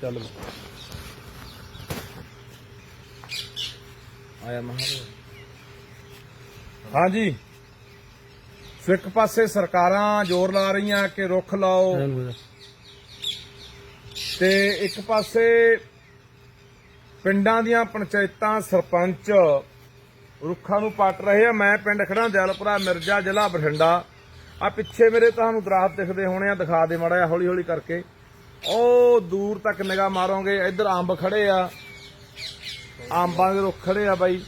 ਚੱਲ ਆਇਆ ਮਹਾਰਾਜ ਹਾਂਜੀ। ਸੋ ਇੱਕ ਪਾਸੇ ਸਰਕਾਰਾਂ ਜ਼ੋਰ ਲਾ ਰਹੀਆਂ ਕਿ ਰੁੱਖ ਲਾਓ। ਤੇ ਇੱਕ ਪਾਸੇ ਪਿੰਡਾਂ ਦੀਆਂ ਪੰਚਾਇਤਾਂ ਸਰਪੰਚ ਰੁੱਖਾਂ ਨੂੰ ਪੱਟ ਰਹੇ ਆ। ਮੈਂ ਪਿੰਡ ਖੜਾ ਦਿਲਪੁਰਾ ਮਿਰਜ਼ਾ ਜ਼ਿਲ੍ਹਾ ਬਠਿੰਡਾ। ਆ ਪਿੱਛੇ ਮੇਰੇ ਤੁਹਾਨੂੰ ਦਰਖਤ ਦਿਖਦੇ ਹੋਣੇ ਆ ਦਿਖਾ ਦੇ ਮਾੜਾ ਹੌਲੀ ਹੌਲੀ ਕਰਕੇ। ਉਹ ਦੂਰ ਤੱਕ ਨਿਗਾਹ ਮਾਰੋਗੇ, ਇੱਧਰ ਅੰਬ ਖੜੇ ਆ। ਅੰਬਾਂ ਦੇ ਰੁੱਖ ਖੜੇ ਆ ਬਾਈ।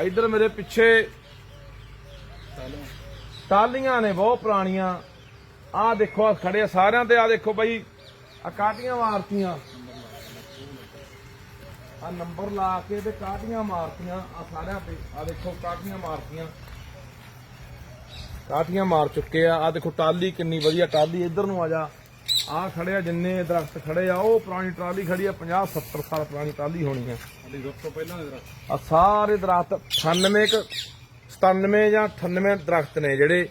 ਇੱਧਰ ਮੇਰੇ ਪਿੱਛੇ ਟਾਲੀਆਂ ਨੇ, ਬਹੁਤ ਪੁਰਾਣੀਆਂ। ਆਹ ਦੇਖੋ ਆ ਖੜੇ ਆ ਸਾਰਿਆਂ ਤੇ ਆ ਦੇਖੋ ਬਾਈ ਆ ਕਾਟੀਆਂ ਮਾਰਤੀਆਂ। ਆ ਨੰਬਰ ਲਾ ਕੇ ਤੇ ਕਾਟੀਆਂ ਮਾਰਤੀਆਂ ਆ ਸਾਰਿਆਂ ਤੇ। ਆ ਦੇਖੋ ਕਾਟੀਆਂ ਮਾਰਤੀਆਂ। ਕਾਟੀਆਂ ਮਾਰ ਚੁੱਕੇ ਆ। ਆ ਦੇਖੋ ਟਾਲੀ ਕਿੰਨੀ ਵਧੀਆ ਟਾਲੀ ਇੱਧਰ ਨੂੰ ਆ ਜਾ। ਆ ਖੜੇ ਆ ਜਿੰਨੇ ਦਰਖਤ ਖੜੇ ਆ ਉਹ ਪੁਰਾਣੀ ਟਰਾਲੀ ਖੜੀ ਆ 50 70 ਸਾਲ ਪੁਰਾਣੀ ਟਾਲੀ ਹੋਣੀ ਆ। ਸਾਡੀ ਰੁੱਖ ਤੋਂ ਪਹਿਲਾਂ ਦੇ ਦਰਖਤ। ਆ ਸਾਰੇ ਦਰਖਤ 98 ਕੁ 97 ਜਾਂ 98 ਦਰਖਤ ਨੇ ਜਿਹੜੇ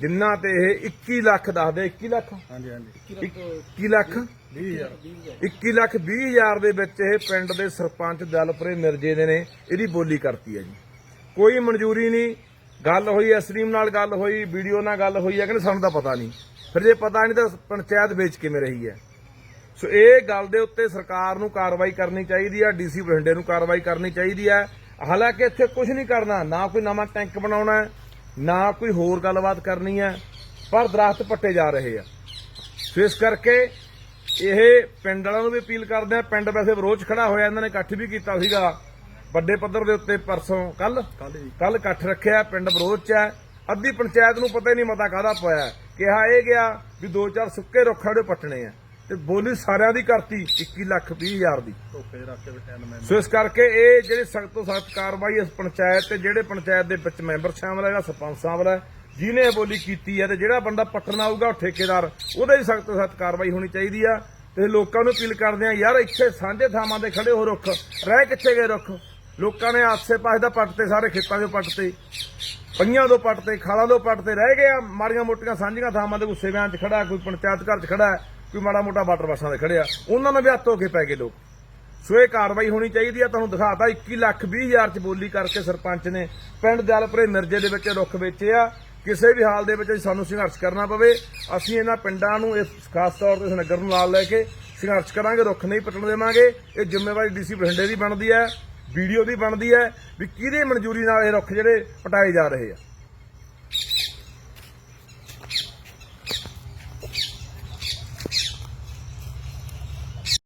ਜਿਨ੍ਹਾਂ ਤੇ ਇਹ 21 ਲੱਖ ਦੱਸਦੇ 21 ਲੱਖ? ਹਾਂਜੀ ਹਾਂਜੀ। 21 ਲੱਖ 20000 21 ਲੱਖ? 20 ਹਜ਼ਾਰ। ਦੇ ਵਿੱਚ ਇਹ ਪਿੰਡ ਦੇ ਸਰਪੰਚ ਦਲਪਰੇ ਮਿਰਜੇ ਦੇ ਨੇ ਇਹਦੀ ਬੋਲੀ ਕਰਤੀ ਹੈ ਜੀ। ਕੋਈ ਮਨਜ਼ੂਰੀ ਨਹੀਂ ਗੱਲ ਹੋਈ ਐਸਡੀਐਮ ਨਾਲ ਗੱਲ ਹੋਈ ਵੀਡੀਓ ਨਾਲ ਗੱਲ ਹੋਈ ਹੈ ਕਿ ਸਾਨੂੰ ਤਾਂ ਪਤਾ ਨਹੀਂ। ਫਿਰ ਜੇ ਪਤਾ ਨਹੀਂ ਤਾਂ ਪੰਚਾਇਤ ਵੇਚ ਕਿਵੇਂ ਰਹੀ ਹੈ। ਸੋ ਇਹ ਗੱਲ ਦੇ ਉੱਤੇ ਸਰਕਾਰ ਨੂੰ ਕਾਰਵਾਈ ਕਰਨੀ ਚਾਹੀਦੀ ਹੈ ਡੀਸੀ ਬਠਿੰਡੇ ਨੂੰ ਕਾਰਵਾਈ ਕਰਨੀ ਚਾਹੀਦੀ ਹੈ। ਹਾਲਾਂਕਿ ਇੱਥੇ ਕੁਝ ਨਹੀਂ ਕਰਨਾ ਨਾ ਕੋਈ ਨਵਾਂ ਟੈਂਕ ਬਣਾਉਣਾ ਨਾ ਕੋਈ ਹੋਰ ਗੱਲਬਾਤ ਕਰਨੀ ਹੈ ਪਰ ਦਰਖਤ ਪੱਟੇ ਜਾ ਰਹੇ ਆ। ਸੋ ਇਸ ਕਰਕੇ ਇਹ ਪਿੰਡ ਵਾਲਿਆਂ ਨੂੰ ਵੀ ਅਪੀਲ ਕਰਦੇ ਆ ਪਿੰਡ ਵੈਸੇ ਵਿਰੋਧ ਖੜਾ ਹੋਇਆ ਇਹਨਾਂ ਨੇ ਇਕੱਠ ਵੀ ਕੀਤਾ ਸੀਗਾ ਵੱਡੇ ਪੱਧਰ ਦੇ ਉੱਤੇ ਪਰਸੋਂ ਕੱਲ ਕੱਲ ਜੀ। ਕੱਲ ਇਕੱਠ ਰੱਖਿਆ ਪਿੰਡ ਵਿਰੋਧ 'ਚ ਹੈ। ਅੱਧੀ ਪੰਚਾਇਤ ਨੂੰ ਪਤਾ ਹੀ ਨਹੀਂ ਮਤਾ ਕਾਹਦਾ ਪਾਇਆ। ਕਿਹਾ ਇਹ ਗਿਆ ਵੀ ਦੋ ਚਾਰ ਸੁੱਕੇ ਰੁੱਖਾਂ ਦੇ ਪੱਟਣੇ ਆ। ਤੇ ਬੋਲੀ ਸਾਰਿਆਂ ਦੀ ਕਰਤੀ 21 ਲੱਖ 20 ਹਜ਼ਾਰ ਦੀ। ਧੋਖੇ ਰੱਖ ਕੇ ਬਿਠਾਇਆ ਮੈਂ ਸੋ ਇਸ ਕਰਕੇ ਇਹ ਜਿਹੜੇ ਸਖਤ ਤੋਂ ਸਖਤ ਕਾਰਵਾਈ ਇਸ ਪੰਚਾਇਤ ਤੇ ਜਿਹੜੇ ਪੰਚਾਇਤ ਦੇ ਵਿੱਚ ਮੈਂਬਰ ਸ਼ਾਮਲ ਹੈ ਜਿਹੜਾ ਸਰਪੰਚ ਸ਼ਾਮਲ ਹੈ ਜਿਹਨੇ ਬੋਲੀ ਕੀਤੀ ਹੈ ਤੇ ਜਿਹੜਾ ਬੰਦਾ ਪੱਟਣ ਆਊਗਾ ਉਹ ਠੇਕੇਦਾਰ ਉਹਦੇ ਹੀ ਸਖਤ ਤੋਂ ਸਖਤ ਕਾਰਵਾਈ ਹੋਣੀ ਚਾਹੀਦੀ ਆ। ਤੇ ਲੋਕਾਂ ਨੂੰ ਅਪੀਲ ਕਰਦੇ ਆ ਯਾਰ ਇੱਥੇ ਸਾਂਝੇ ਥਾਵਾਂ ਤੇ ਖੜੇ ਹੋ ਰੁੱਖ ਰਹਿ ਕਿੱਥੇ ਗਏ ਰੁੱਖ? ਲੋਕਾਂ ਨੇ ਆਸੇ ਪਾਸੇ ਦਾ ਪੱਟਤੇ ਸਾਰੇ ਖੇਤਾਂ ਦੇ ਪੱਟਤੇ ਪਈਆਂ ਤੋਂ ਪੱਟਤੇ ਖਾਲਾਂ ਤੋਂ ਪੱਟਤੇ ਰਹਿ ਗਏ ਆ, ਮਾੜੀਆਂ ਮੋਟੀਆਂ ਸਾਂਝੀਆਂ ਥਾਵਾਂ ਦੇ ਗੁੱਸੇ ਵਿਆਂ 'ਚ ਖੜਾ, ਕੋਈ ਪੰਚਾਇਤ ਘਰ 'ਚ ਖੜਾ, ਕੋਈ ਮਾੜਾ ਮੋਟਾ ਵਾਟਰ ਬੱਸਾਂ ਦੇ ਖੜਿਆ। ਉਹਨਾਂ ਨੂੰ ਵੀ ਹੱਥ ਧੋ ਕੇ ਪੈ ਗਏ ਲੋਕ। ਸੋ ਇਹ ਕਾਰਵਾਈ ਹੋਣੀ ਚਾਹੀਦੀ ਹੈ ਤੁਹਾਨੂੰ ਦਿਖਾਤਾ 21 ਲੱਖ 20 ਹਜ਼ਾਰ ਚ ਬੋਲੀ ਕਰਕੇ ਸਰਪੰਚ ਨੇ ਪਿੰਡ ਦਲਪੁਰੇ ਮਿਰਜੇ ਦੇ ਵਿੱਚ ਰੁੱਖ ਵੇਚੇ ਆ ਕਿਸੇ ਵੀ ਹਾਲ ਦੇ ਵਿੱਚ ਸਾਨੂੰ ਸੰਘਰਸ਼ ਕਰਨਾ ਪਵੇ, ਅਸੀਂ ਇਹਨਾਂ ਪਿੰਡਾਂ ਨੂੰ ਇਸ ਖਾਸ ਤੌਰ ਤੇ ਇਸ ਨਗਰ ਨੂੰ ਨਾਲ ਲੈ ਕੇ ਸੰਘਰਸ਼ ਕਰਾਂਗੇ, ਰੁੱਖ ਨਹੀਂ ਪੱਟਣ ਦੇਵਾਂਗੇ। ਇਹ ਜ਼ਿੰਮੇਵਾਰੀ ਡੀਸੀ ਬਠਿੰਡੇ ਦੀ ਬਣਦੀ ਹੈ। ਵੀਡੀਓ ਦੀ ਬਣਦੀ ਹੈ ਵੀ ਕਿਹਦੇ ਮਨਜ਼ੂਰੀ ਨਾਲ ਇਹ ਰੁੱਖ ਜਿਹੜੇ ਪਟਾਏ ਜਾ ਰਹੇ ਆ।